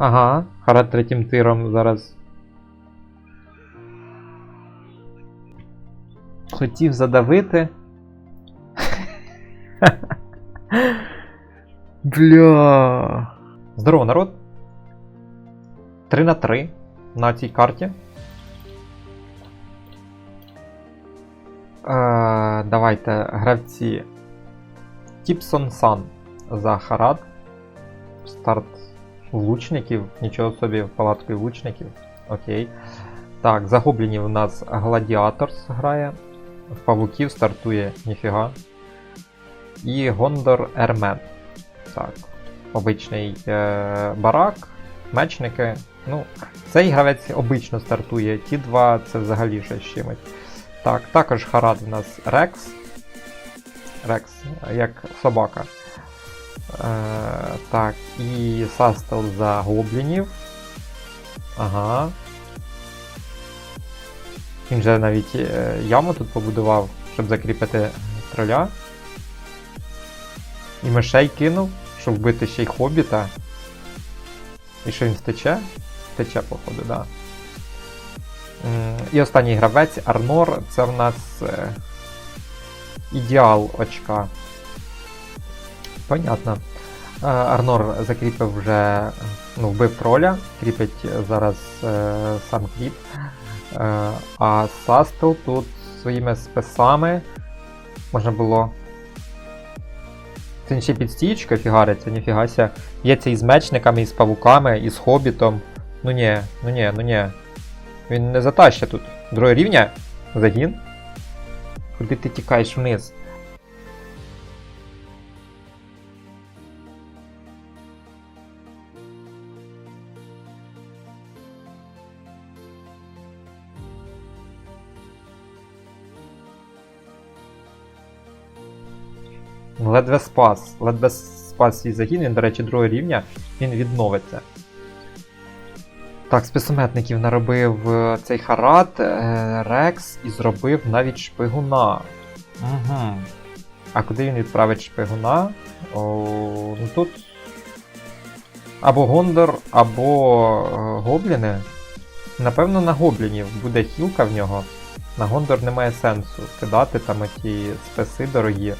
Ага, Харат третім тиром зараз. Хотів задавити. Бля. Здорово, народ. 3 на 3 на цій карті. Е, давайте гравці. Тіпсон Сан за Харад. Старт лучників. Нічого собі, палатки лучників. Окей. Так, за у нас Гладіаторс грає. В павуків стартує ніфіга. І Гондор Ермен. Так. Обичний е- барак, мечники. Ну, цей гравець обично стартує. Ті два це взагалі щось чимось. Так, також Харад у нас Рекс. Рекс, як собака. Е, так, і Састел за гоблінів. Ага. Він же навіть е, яму тут побудував, щоб закріпити троля. І мишей кинув, щоб вбити ще й хобіта. І що він втече? Втече, походу, да. І останній гравець Арнор це в нас е, ідеал очка. Понятно. Е, Арнор закріпив вже, ну, вбив троля, кріпить зараз е, сам кріп. Е, а Састел тут своїми списами можна було. Це ще й під стічкою фігариться, ніфігася. Б'ється і з мечниками, і з павуками, і з хобітом. Ну ні, ну ні, ну ні. Він не затаща тут. Другого рівня? Загін? Куди ти тікаєш вниз? Ледве спас. Ледве спас свій загін, він, до речі, другого рівня, він відновиться. Так, списометників наробив е, цей Харат, е, Рекс і зробив навіть шпигуна. Угу. А куди він відправить шпигуна? О, ну тут. Або Гондор, або е, Гобліни. Напевно, на гоблінів буде хілка в нього. На Гондор немає сенсу кидати там ті списи дорогі.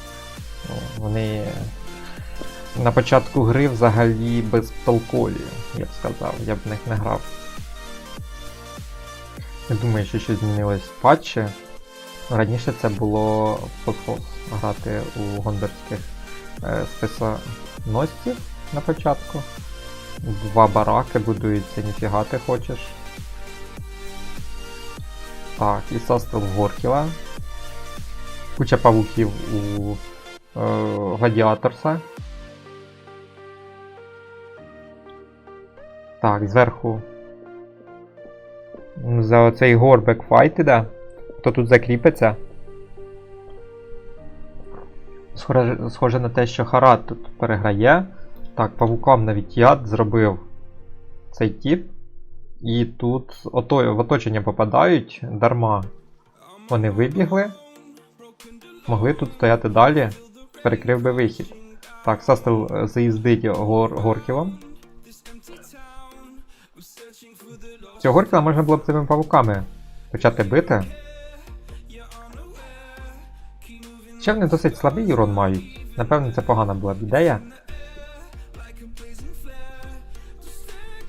Ну, Вони на початку гри взагалі безтолкові, я б сказав, я б в них не грав. Не думаю, що щось змінилось в патчі. Раніше це було посос грати у гондорських е, списоносців на початку. Два бараки будуються, ніфіга ти хочеш. Так, і состав Горкіла. Куча павуків у Гладіаторса. Так, зверху. За оцей горбик файт іде. Хто тут закріпиться? Схоже, схоже на те, що Харат тут переграє. Так, павукам навіть яд зробив цей тіп. І тут ото, в оточення попадають дарма. Вони вибігли. Могли тут стояти далі. Перекрив би вихід. Так, Састел е, заїздить гор, Горкілом. Цього Горкіла можна було б цими павуками почати бити. Ще вони досить слабий урон мають. Напевно, це погана була б ідея.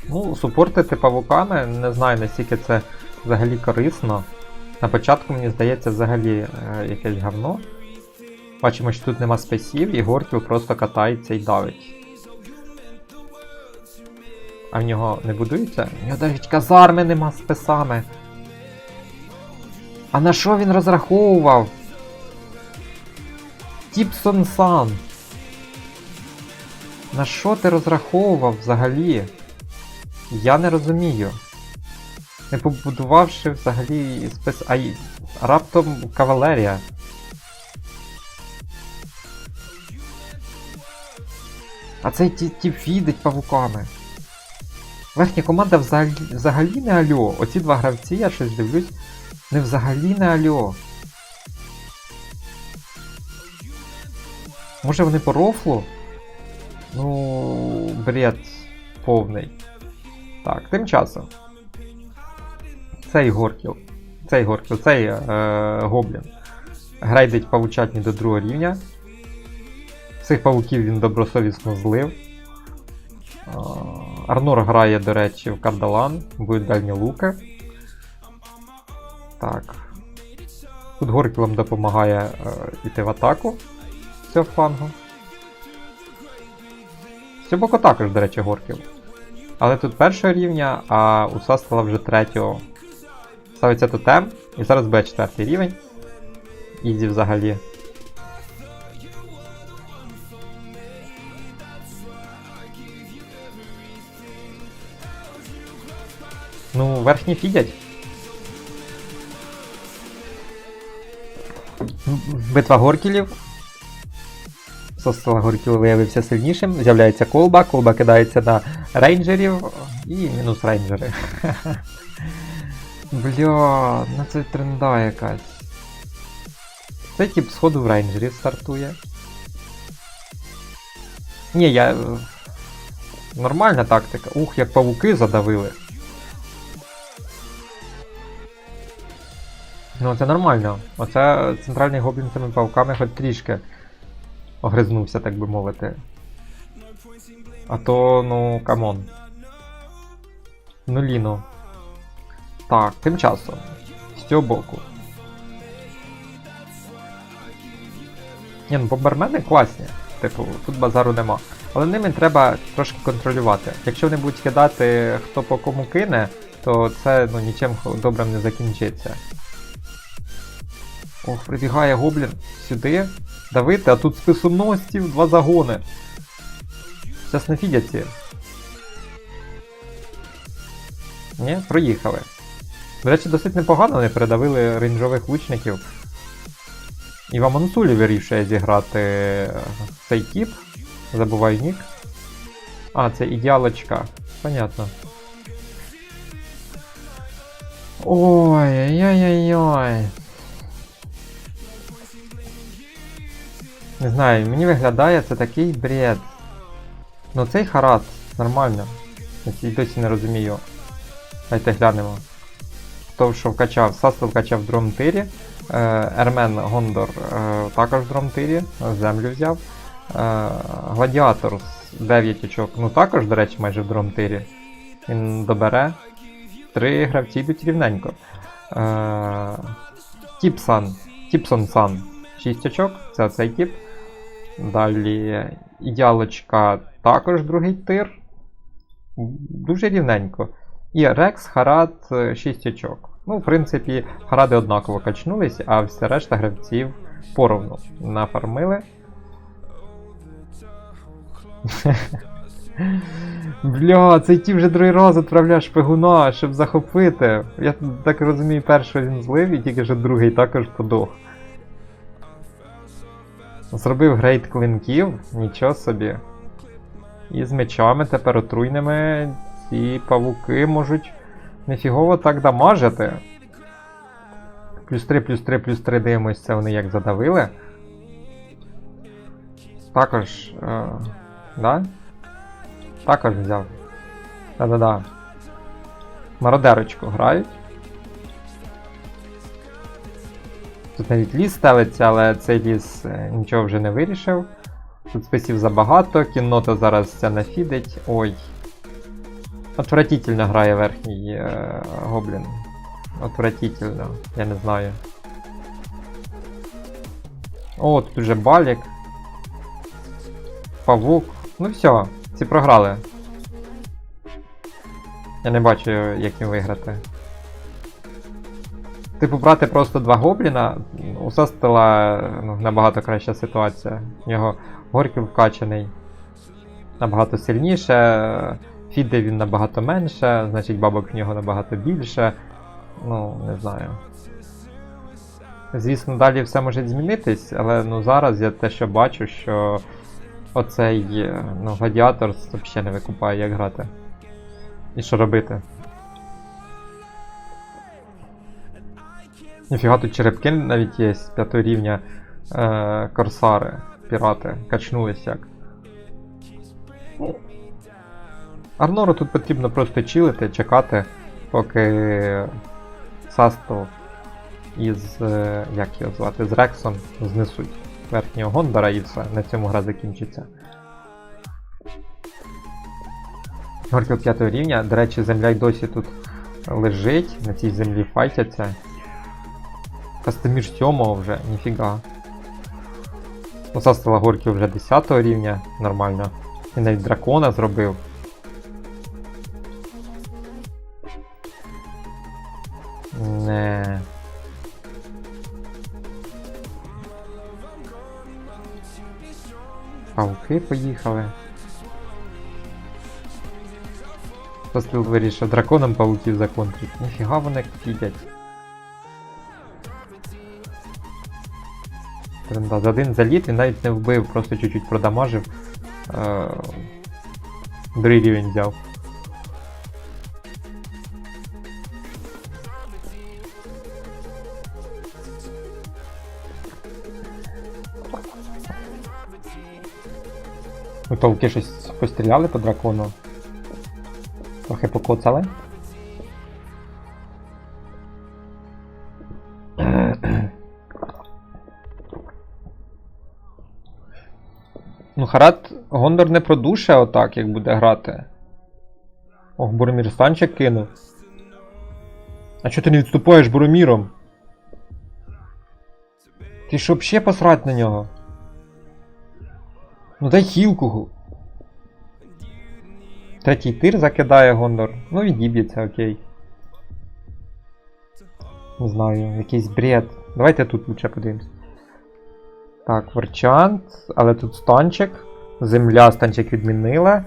Ну, супортити павуками, не знаю наскільки це взагалі корисно. На початку, мені здається, взагалі е, якесь говно. Бачимо, що тут нема спесів, і Горкіл просто катається і давить. А в нього не будується? В нього навіть казарми нема з. А на що він розраховував? Тіпсон Сан. На що ти розраховував взагалі? Я не розумію. Не побудувавши взагалі спис... А раптом кавалерія. А цей ті, тіп фідить павуками. Верхня команда взагалі, взагалі не альо. Оці два гравці, я щось дивлюсь, не взагалі не альо. Може вони по рофлу? Ну, бред повний. Так, тим часом. Цей Горкіл. Цей Горкіл, цей е, гоблін. Грейдить павучатні до другого рівня. Цих павуків він добросовісно злив. Е, Арнор грає, до речі, в Кардалан, будуть дальні луки. Так. Тут Горкілом допомагає е, йти в атаку цього флангу. Боку також, до речі, Горкіл. Але тут першого рівня, а у Састала вже третього. Ставиться тотем, і зараз буде четвертий рівень. Ізі взагалі. Верхні фідять. Битва Горкілів. Состала Горкіл виявився сильнішим. З'являється колба, колба кидається на рейнджерів і мінус рейнджери. Бля, ну це тренда якась. Цей тип сходу в рейнджерів стартує. Ні, я. е, Нормальна тактика. Ух, як павуки задавили. Ну це нормально. Оце центральний гоблін цими павуками хоч трішки огризнувся, так би мовити. А то, ну, камон. Ну ліно. Так, тим часом. З цього боку. Ні, ну бомбермени класні. Типу, тут базару нема. Але ними треба трошки контролювати. Якщо вони будуть кидати хто по кому кине, то це ну, нічим добрим не закінчиться. Ох, прибігає гоблін сюди. Давити, а тут списоносців два загони. Зараз не фідять ці. Ні, проїхали. До речі, досить непогано вони передавили рейнджових лучників. І Вамансулі вирішує зіграти е, цей тіп. Забуваю нік. А, це ідеалочка. Понятно. Ой, Не знаю, мені виглядає це такий бред. Ну цей харат нормально. Я досі не розумію. Давайте глянемо. Хто що вкачав? Састел вкачав в другому тирі. Е, Ермен Гондор е, також в другому тирі, землю взяв. Е, Гладіатор з 9 очок, ну також, до речі, майже в другому тирі. Він добере. Три гравці йдуть рівненько. Тіпсан. Тіпсон Сан. 6 очок, це цей тип. Далі ідеалочка також другий тир. Дуже рівненько. І Рекс, Харат 6 очок. Ну, в принципі, Харади однаково качнулись, а все решта гравців поровну нафармили. Бля, цей ті вже другий раз відправляє шпигуна, щоб захопити. Я так розумію, перший він злив, і тільки вже другий також подох. Зробив грейд клинків, нічого собі. І з мечами тепер отруйними ці павуки можуть нефігово так дамажити. Плюс 3, плюс 3, плюс 3 дивимось, це вони як задавили. Також. Е, да? Також взяв. Да-да-да. Мародерочку грають. Тут навіть ліс стелиться, але цей ліс е, нічого вже не вирішив. Тут списів забагато, кіннота зараз це нафідить. Ой. Отвратительно грає верхній е, гоблін. Отвратительно, я не знаю. О, тут уже балік. Павук. Ну все, ці програли. Я не бачу, як їм виграти. Типу, брати просто два гобліна, у Састела ну, набагато краща ситуація. У нього горький вкачаний набагато сильніше, фіде він набагато менше, значить бабок в нього набагато більше. Ну, не знаю. Звісно, далі все може змінитись, але ну, зараз я те, що бачу, що оцей ну, гладіатор взагалі не викупає, як грати. І що робити. Ніфіга тут черепки навіть є з п'ятого рівня е, корсари, пірати, качнулись як. Арнору тут потрібно просто чилити, чекати, поки Састл із. е, як його звати, з Рексом знесуть верхнього Гондора і все, на цьому гра закінчиться. Горкіл 5 рівня, до речі, земля й досі тут лежить, на цій землі файтяться. Кастемір 7 вже, ніфіга. Оса стала Горкіл вже 10 рівня, нормально. І навіть дракона зробив. Не. Пауки поїхали. Постріл вирішив драконом пауків законтрить. Ніфіга вони фідять. Тренда. За один заліт він навіть не вбив, просто чуть-чуть продамажив. Е- Другий рівень взяв. Пауки щось постріляли по дракону. Трохи покоцали. Ну, Харат Гондор не продуше отак, як буде грати. Ох, Боромір станчик кинув. А чого ти не відступаєш Бороміром? Ти щоб ще посрать на нього? Ну дай хілку. Третій тир закидає Гондор. Ну відіб'ється, окей. Не знаю, якийсь бред. Давайте тут лучше подивимось. Так, Верчант, але тут станчик. Земля станчик відмінила.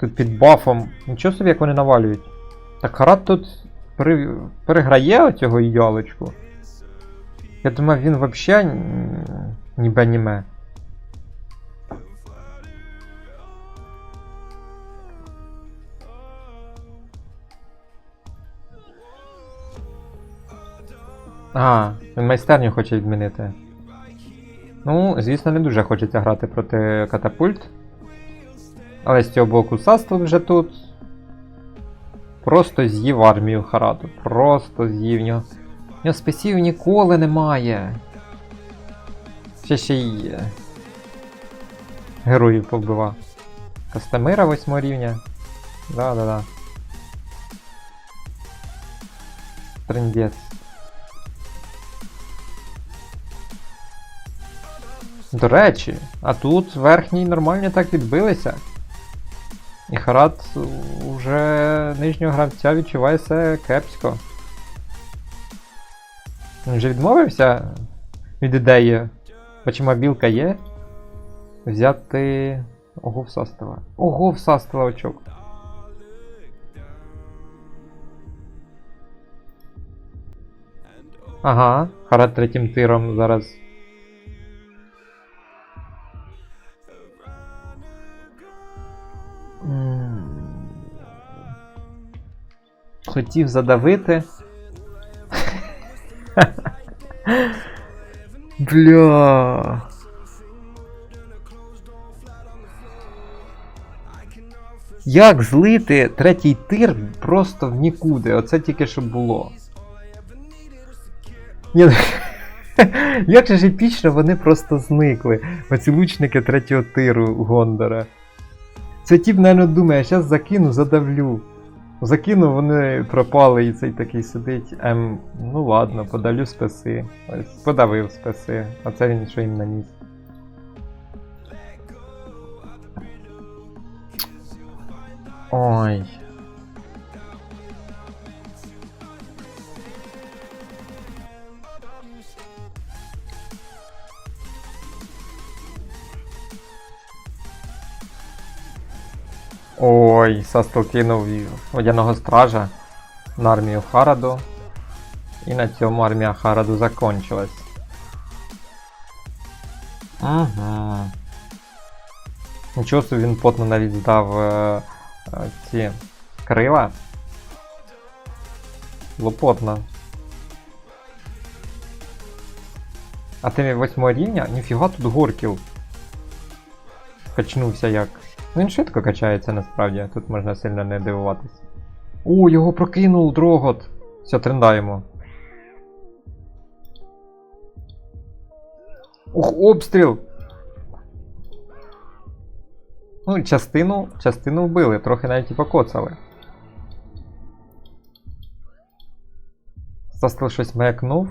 Тут під бафом. Нічого собі, як вони навалюють. Так Харат тут пере... переграє оцього ялочку. Я думаю, він взагалі ніби аніме. А, він майстерню хоче відмінити. Ну, звісно, не дуже хочеться грати проти катапульт. Але з цього боку Састл вже тут. Просто з'їв армію Хараду. Просто з'їв нього. В нього спеців ніколи немає. Ще ще й. е, Героїв повбивав. Кастемира 8 рівня. Да-да-да. Трендець. До речі, а тут верхній нормально так відбилися. І Харат уже нижнього гравця відчуває себе кепсько. Він вже відмовився від ідеї, хоч мобілка є. Взяти. Ого в састава. Ого в састава очок. Ага, Харат третім тиром зараз Хотів задавити. Бля. Як злити третій тир просто в нікуди? Оце тільки що було. Ні, ну, Як же ж епічно вони просто зникли. Оці лучники третього тиру Гондора. Це тіп, мабуть, думає, зараз закину, задавлю. Закину, вони пропали, і цей такий сидить. Ем, ну ладно, подалю спеси. Ось, подавив спеси. А це він що їм наніс. Ой. Ой, Састел кинув водяного стража на армію Хараду. І на цьому армія Хараду закончилась. Ага. Нічого собі він потно навіть здав е, е, ці крила. Було потно. А ти восьмого рівня? Ніфіга тут горків. Качнувся як. Він швидко качається насправді, тут можна сильно не дивуватись. О, його прокинув дрогот! Все, трендаємо. Ух, обстріл! Ну, частину, частину вбили, трохи навіть і покоцали. Застил щось маякнув.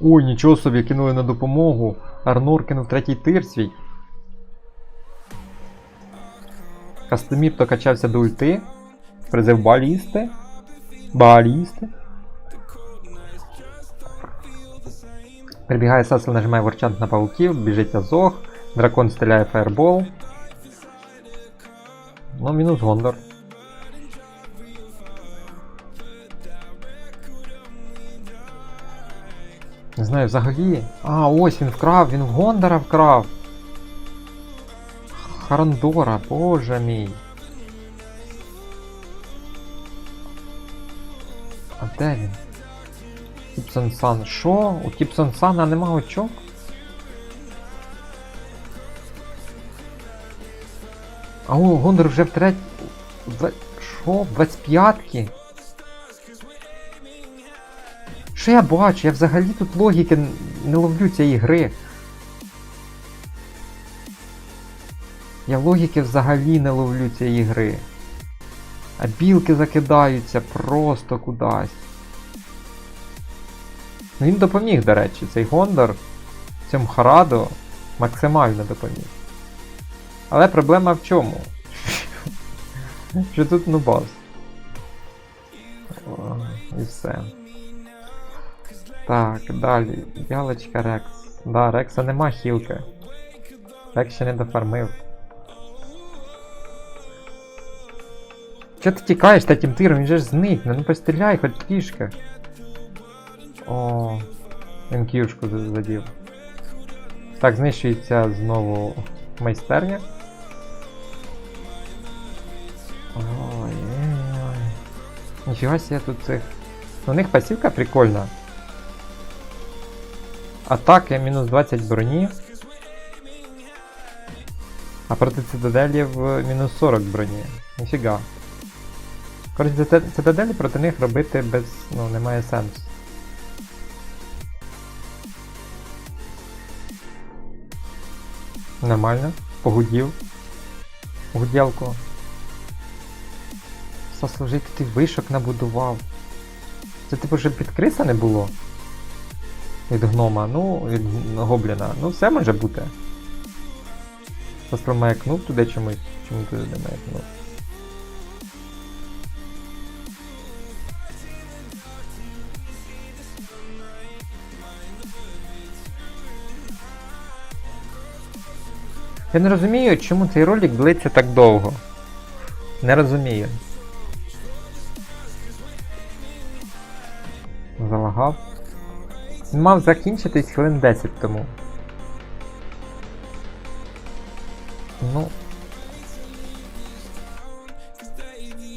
Ой, нічого собі, кинули на допомогу. Арнур кинув третій тир свій. Кастемір то качався до ульти. Призив балісти. Балісти. Прибігає Сасел, нажимає ворчант на пауків, біжить Азог, дракон стріляє фаербол. Ну, мінус Гондор. Не знаю, взагалі. А, ось він вкрав, він в Гондора вкрав. Харандора, боже мій. А де він? Тіпсон Сан. Що? У Тіпсон Сана нема очок? А о, Гондор вже в треть... в- Що? В 25-ки? Що я бачу? Я взагалі тут логіки не ловлю цієї гри. Я логіки взагалі не ловлю цієї гри. А білки закидаються просто кудись. Ну він допоміг, до речі, цей Гондор цьому Хараду максимально допоміг. Але проблема в чому? Що тут нубас. І все. Так, далі. Ялочка Рекс. Да, Рекса нема хілки. Рекс ще не дофармив. Чого ти тікаєш таким тиром? Він же ж зникне, ну постріляй хоч трішки. О, за- задів. Так, знищується знову майстерня. Ой-ой-ой. Ніфіга себе тут цих. Ну, У них пасівка прикольна. Атаки мінус 20 броні. А проти цитаделів мінус 40 броні. Ніфіга. Коротше, цитаделі- проти них робити без. ну, немає сенсу. Нормально. Погудів. Гуділку. Сослужити ти вишок набудував. Це типу вже під криса не було? Від гнома, ну, від гобліна. Ну, все може бути. Просто маякнув туди чомусь. Чому туди не маякнув? Я не розумію, чому цей ролик длиться так довго. Не розумію. Залагав. Мав закінчитись хвилин 10 тому. Ну.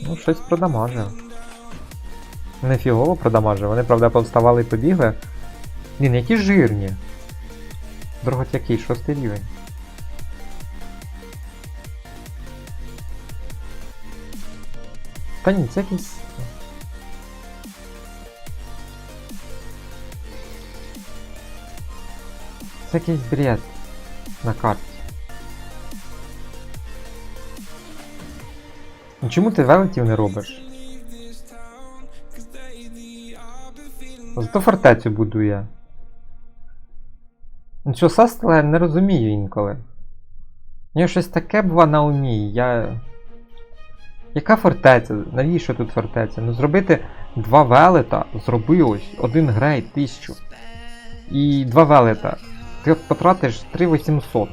Ну, щось продамажив. Не фігово продамажив. Вони, правда, повставали і побігли. Блін, які жирні. Дорогот який, шостий рівень. Та ні, це якийсь. Це бред на карті. Ну чому ти велетів не робиш? Зато фортецю будує. Ну що, Састела я не розумію інколи. У нього щось таке бува на умі, я. Яка фортеця? Навіщо тут фортеця? Ну зробити два велета, зроби ось один грейд, тисячу. І два велета. Ти от потратиш 3800.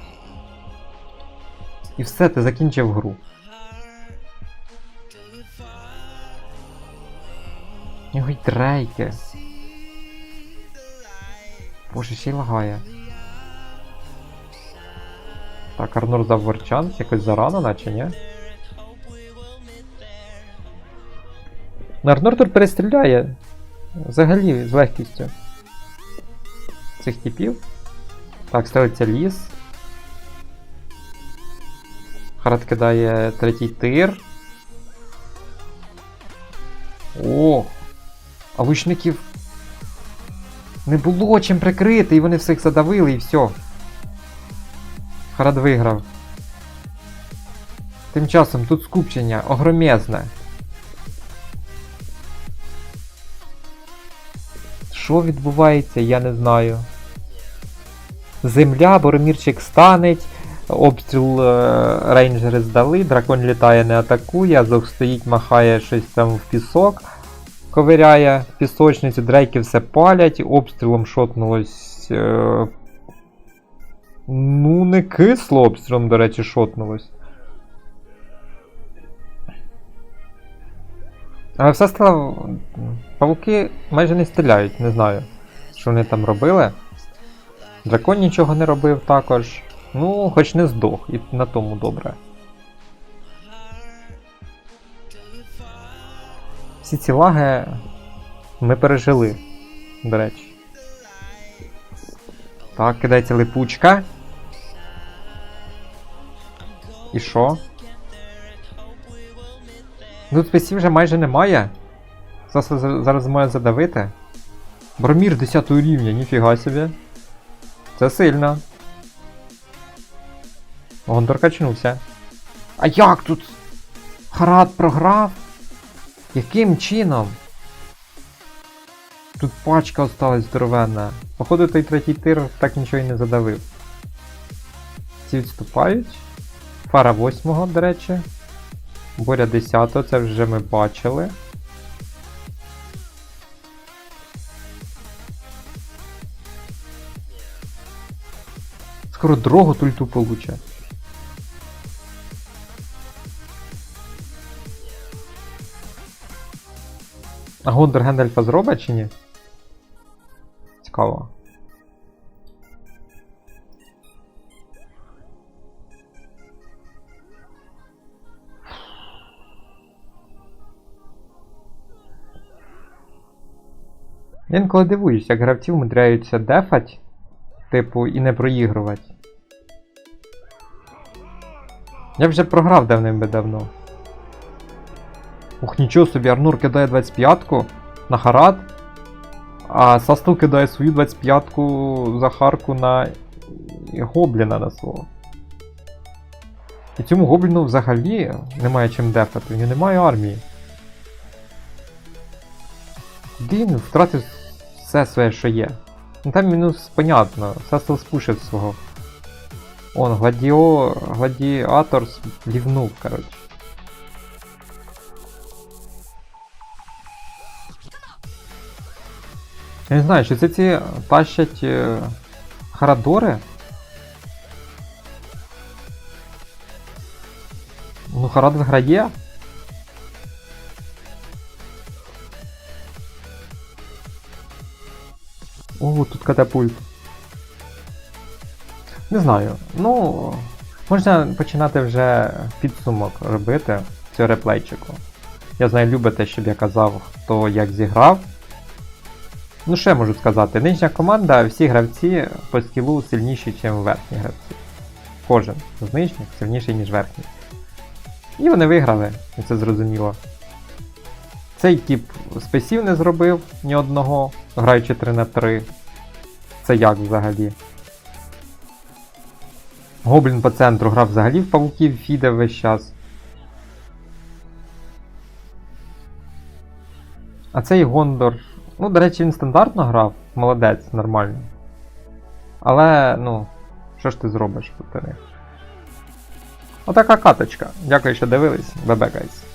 І все, ти закінчив гру. У нього й дрейки. Боже, ще й лагає. Так, Арнур дав ворчан, якось зарано, наче, ні? Арнур перестріляє. Взагалі, з легкістю. Цих типів. Так, ставиться ліс. Харат кидає третій тир. О! А лучників не було чим прикрити, і вони всіх задавили, і все. Харат виграв. Тим часом тут скупчення огромезне. Що відбувається, я не знаю. Земля, Боромірчик станеть, обстріл е, рейнджери здали, дракон літає, не атакує, Азок стоїть, махає щось там в пісок, ковиряє в пісочницю, дрейки все палять, обстрілом шотнулось. Е, ну, не кисло обстрілом, до речі, шотнулось. Але все стало. Павуки майже не стріляють, не знаю, що вони там робили. Дракон нічого не робив також. Ну, хоч не здох, і на тому добре. Всі ці лаги ми пережили, до речі. Так, кидається липучка. І що? Ну, Тут спеців вже майже немає. Зараз, зараз має задавити. Бромір 10 рівня, ніфіга собі. Це сильно. Гондор качнувся. А як тут? Харат програв? Яким чином? Тут пачка осталась здоровенна. Походу той третій тир так нічого і не задавив. Ці відступають. Фара 8, до речі. Боря 10, це вже ми бачили. Скоро дорогу тульту получе. А Гондор Гендальфа зробить чи ні? Цікаво. Я інколи дивуюсь, як гравці умудряються дефать, типу, і не проігрувати. Я вже програв давним би давно. Ух, нічого собі, Арнур кидає 25-ку на Харат, а Састул кидає свою 25-ку Захарку на Гобліна на свого. І цьому гобліну взагалі немає чим дефати, у нього немає армії. Він втратив все своє, що є. Ну там мінус понятно, Састел спушив свого. Он, гладіо... гладіатор лівнув, коротше. Я не знаю, чи це ці тащать е, Харадори? Ну, Харад виграє. О, тут катапульт. Не знаю. Ну, можна починати вже підсумок робити цього реплейчику. Я знаю, любите, щоб я казав, хто як зіграв. Ну, що я можу сказати? Нижня команда, всі гравці по скілу сильніші, ніж верхні гравці. Кожен з нижніх сильніший, ніж верхній. І вони виграли, і це зрозуміло. Цей тип спесів не зробив ні одного, граючи 3 на 3. Це як взагалі? Гоблін по центру грав взагалі в павуків фіде весь час. А цей Гондор. Ну, до речі, він стандартно грав, молодець, нормально. Але, ну, що ж ти зробиш проти них? Отака каточка. Дякую, що дивились. Бебе, гайс.